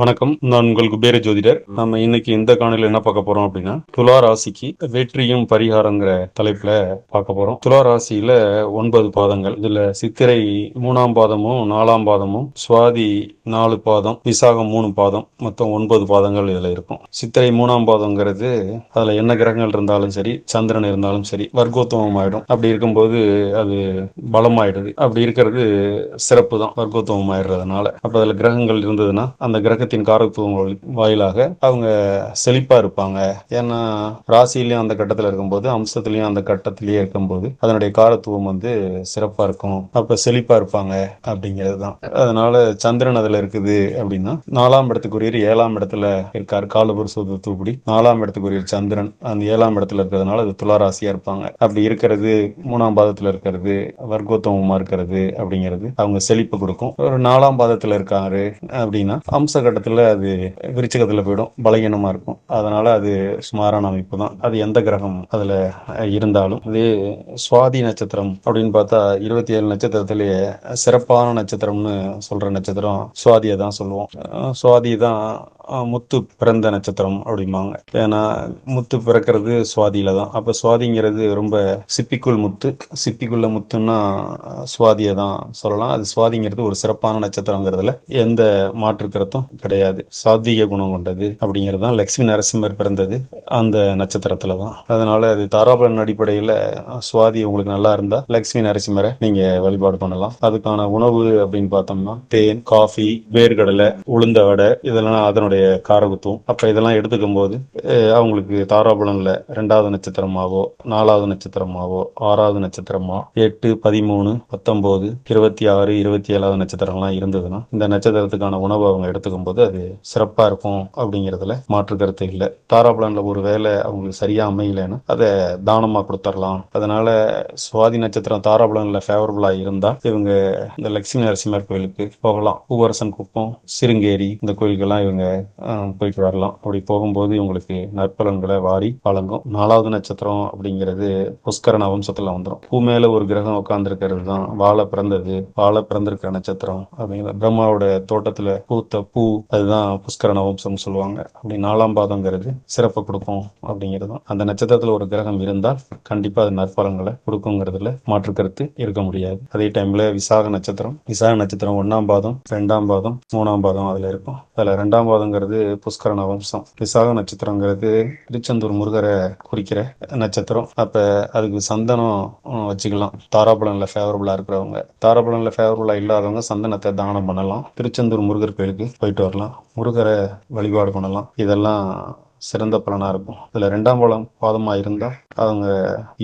வணக்கம். நான் உங்கள் குபேர ஜோதிடர். நம்ம இன்னைக்கு இந்த காணொலியில் என்ன பார்க்க போறோம் அப்படின்னா துலா ராசிக்கு வெற்றியும் பரிகாரங்கிற தலைப்புல பார்க்க போறோம். துலா ராசியில ஒன்பது பாதங்கள். இதுல சித்திரை மூணாம் பாதமும் நாலாம் பாதமும் சுவாதி நாலு பாதம் விசாகம் மூணு பாதம் மொத்தம் ஒன்பது பாதங்கள் இதுல இருக்கும். சித்திரை மூணாம் பாதம்ங்கிறது அதுல என்ன கிரகங்கள் இருந்தாலும் சரி சந்திரன் இருந்தாலும் சரி வர்க்கோத்தமம் ஆயிடும். அப்படி இருக்கும்போது அது பலமாயிடுது. அப்படி இருக்கிறது சிறப்பு தான் வர்க்கோத்தமம் ஆயிடுறதுனால. அப்ப அதுல கிரகங்கள் இருந்ததுன்னா அந்த கிரகத்தின் காரத்துவம் வாயிலாக அவங்க செழிப்பா இருப்பாங்க. ஏன்னா ராசியிலயும் அந்த கட்டத்தில் இருக்கும்போது அம்சத்திலயும் அந்த கட்டத்திலேயே இருக்கும்போது அதனுடைய காரத்துவம் வந்து சிறப்பா இருக்கும். அப்ப செழிப்பா இருப்பாங்க அப்படிங்கிறது தான் அதனால சந்திரன் அதுல இருக்குது அப்படின்னா நாலாம் இடத்துக்குரியர் ஏழாம் இடத்துல இருக்கார் காலபுருஷ தூத்துக்குடி நாலாம் இடத்துக்குரியர் சந்திரன். அந்த ஏழாம் இடத்துல இருக்கிறதுனால அது துளாராசியா இருப்பாங்க. அப்படி இருக்கிறது மூணாம் பாதத்துல இருக்கிறது வர்க்கோத்தமமா இருக்கிறது அப்படிங்கிறது அவங்க செழிப்பு கொடுக்கும். ஒரு நாலாம் பாதத்துல இருக்காரு அப்படின்னா அம்ச கட்ட இடத்துல அது விருச்சகத்துல போயிடும் பலகீனமா இருக்கும். அதனால அது சுமாரான அமைப்பு தான் அது எந்த கிரகம் அதுல இருந்தாலும். இது சுவாதி நட்சத்திரம் அப்படின்னு பார்த்தா இருபத்தி ஏழு நட்சத்திரத்திலேயே சிறப்பான நட்சத்திரம்னு சொல்ற நட்சத்திரம் சுவாதியை தான் சொல்லுவோம். சுவாதி தான் முத்து பிறந்த நட்சத்திரம் அப்படிம்பாங்க. ஏன்னா முத்து பிறக்கிறது சுவாதியில தான். அப்போ சுவாதிங்கிறது ரொம்ப சிப்பிக்குள் முத்து. சிப்பிக்குள்ள முத்துன்னா சுவாதியை தான் சொல்லலாம். அது சுவாதிங்கிறது ஒரு சிறப்பான நட்சத்திரங்கிறதுல எந்த மாற்று கருத்தும் கிடையாது. சாத்வீக குணம் கொண்டது அப்படிங்கிறது தான் லக்ஷ்மி நரசிம்மர் பிறந்தது அந்த நட்சத்திரத்துல தான். அதனால அது தாராபலன் அடிப்படையில் சுவாதி உங்களுக்கு நல்லா இருந்தா லக்ஷ்மி நரசிம்மரை நீங்க வழிபாடு பண்ணலாம். அதுக்கான உணவு அப்படின்னு பார்த்தோம்னா தேன் காஃபி வேர்க்கடலை உளுந்த வடை இதெல்லாம் அதனுடைய காரகத்துவம். அப்ப இதெல்லாம் எடுத்துக்கும் போது அவங்களுக்கு தாராபலன்ல ரெண்டாவது நட்சத்திரமாவோ நாலாவது நட்சத்திரமாவோ ஆறாவது நட்சத்திரமா எட்டு பதிமூணு பத்தொன்பது இருபத்தி ஆறு இருபத்தி ஏழாவது நட்சத்திரம்லாம் இருந்ததுன்னா இந்த நட்சத்திரத்துக்கான உணவு அவங்க எடுத்துக்கும் போது அது சிறப்பா இருக்கும் அப்படிங்கிறதுல மாற்று கருத்து இல்லை. தாராபலன்ல ஒரு வேலை அவங்களுக்கு சரியா அமையலைன்னா அதை தானமா கொடுத்துடலாம் அதனால சுவாதி நட்சத்திரம் தாராபலன்ல ஃபேவரபுளா இருந்தா இவங்க இந்த லட்சுமி நரசிம்மர் கோயிலுக்கு போகலாம். பூவரசன் குப்பம் சிருங்கேரி இந்த கோயிலுக்கெல்லாம் இவங்க போயிட்டு வரலாம். அப்படி போகும்போது உங்களுக்கு நற்பலன்களை வாரி வழங்கும். நாலாவது நட்சத்திரம் அப்படிங்கிறது புஷ்கரண வம்சத்தில் வந்துடும் பூ மேல ஒரு கிரகம் உட்கார்ந்துருக்கிறது தான். வாழை பிறந்தது. வாழை பிறந்திருக்கிற நட்சத்திரம் அப்படிங்கிற பிரம்மாவோட தோட்டத்துல பூத்த பூ அதுதான் புஷ்கரண வம்சம் சொல்லுவாங்க. அப்படி நாலாம் பாதங்கிறது சிறப்பை கொடுக்கும் அப்படிங்கிறது தான். அந்த நட்சத்திரத்துல ஒரு கிரகம் இருந்தால் கண்டிப்பா அது நற்பலன்களை கொடுக்குங்கிறதுல மாற்று கருத்து இருக்க முடியாது. அதே டைம்ல விசாக நட்சத்திரம். விசாக நட்சத்திரம் ஒன்னாம் பாதம் ரெண்டாம் பாதம் மூணாம் பாதம் அதுல இருக்கும். அதுல ரெண்டாம் நட்சத்திரங்கிறது புஷ்கரண வம்சம். விசாக நட்சத்திரங்கிறது திருச்செந்தூர் முருகரை குறிக்கிற நட்சத்திரம். அப்ப அதுக்கு சந்தனம் வச்சுக்கலாம். தாராபலன்ல ஃபேவரபுளா இருக்கிறவங்க. தாராபலன்ல ஃபேவரபுளா இல்லாதவங்க சந்தனத்தை தானம் பண்ணலாம். திருச்செந்தூர் முருகர் கோயிலுக்கு போயிட்டு வரலாம். முருகரை வழிபாடு பண்ணலாம். இதெல்லாம் சிறந்த பலனாக இருக்கும். இதில் ரெண்டாம் பலம் பாதமாக இருந்தால் அவங்க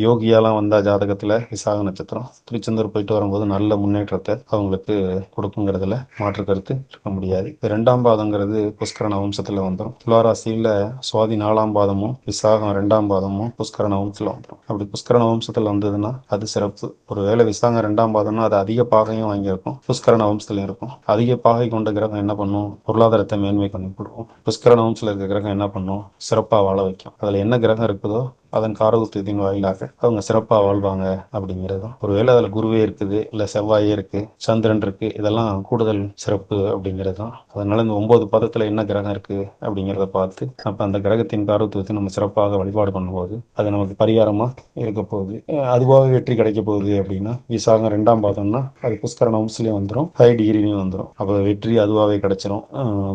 யோகியாலாம் வந்தால் ஜாதகத்தில் விசாக நட்சத்திரம். திருச்செந்தூர் போயிட்டு வரும்போது நல்ல முன்னேற்றத்தை அவங்களுக்கு கொடுக்குங்கிறதுல மாற்று கருத்து இருக்க முடியாது. ரெண்டாம் பாதங்கிறது புஷ்கரண வம்சத்தில் வந்துடும் துளாராசியில் சுவாதி நாலாம் பாதமும் விசாகம் ரெண்டாம் பாதமும் புஷ்கரண வம்சத்தில் வந்துடும் அப்படி புஷ்கரண வம்சத்தில் வந்ததுன்னா அது சிறப்பு. ஒரு வேளை விசாகம் ரெண்டாம் பாதம்னா அது அதிக பாகையும் வாங்கியிருக்கும். புஷ்கரண வம்சத்துல இருக்கும். அதிக பாகை கொண்ட கிரகம் என்ன பண்ணும்? பொருளாதாரத்தை மேன்மை பண்ணி கொடுக்கும். புஷ்கரண வம்சத்தில் இருக்கிற கிரகம் என்ன பண்ணும்? சிறப்பா வாழ வைக்கும். அதுல என்ன கிரகம் இருக்குதோ அதன் காரகத்துவத்தின் வாயிலாக அவங்க சிறப்பாக வாழ்வாங்க அப்படிங்கிறது தான் ஒருவேளை அதில் குருவே இருக்குது இல்லை செவ்வாயே இருக்கு சந்திரன் இருக்கு இதெல்லாம் கூடுதல் சிறப்பு அப்படிங்கிறது தான் அதனால இந்த ஒன்பது பதத்தில் என்ன கிரகம் இருக்கு அப்படிங்கிறத பார்த்து அப்போ அந்த கிரகத்தின் காரகத்துவத்தை நம்ம சிறப்பாக வழிபாடு பண்ணும்போது அது நமக்கு பரிகாரமாக இருக்க போகுது. அதுவாக வெற்றி கிடைக்க போகுது அப்படின்னா விசாகம் ரெண்டாம் பாதம்னா அது புஷ்கர வம்சலையும் வந்துடும் ஹை டிகிரிலையும் வந்துடும் அப்போ வெற்றி அதுவாகவே கிடைச்சிரும்.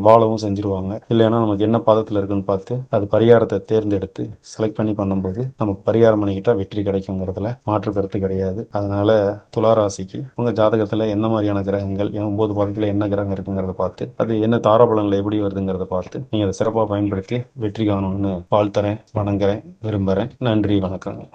வாழவும் செஞ்சிருவாங்க. இல்லைன்னா நமக்கு என்ன பதத்தில் இருக்குன்னு பார்த்து அது பரிகாரத்தை தேர்ந்தெடுத்து செலக்ட் பண்ணி பண்ணும்போது நம்ம பரிகாரம் பண்ணிக்கிட்டா வெற்றி கிடைக்குங்கிறதுல மாற்று கருத்து கிடையாது. அதனால துளாராசிக்கு உங்க ஜாதகத்துல என்ன மாதிரியான கிரகங்கள் என் ஒன்பது பாதத்துல என்ன கிரகம் இருக்குங்கிறத பார்த்து அது என்ன தாராபலங்கள் எப்படி வருதுங்கிறத பார்த்து நீங்க அதை சிறப்பாக பயன்படுத்தி வெற்றி காணும்னு வாழ்த்துறேன் வணங்குறேன் விரும்புறேன். நன்றி வணக்கங்க.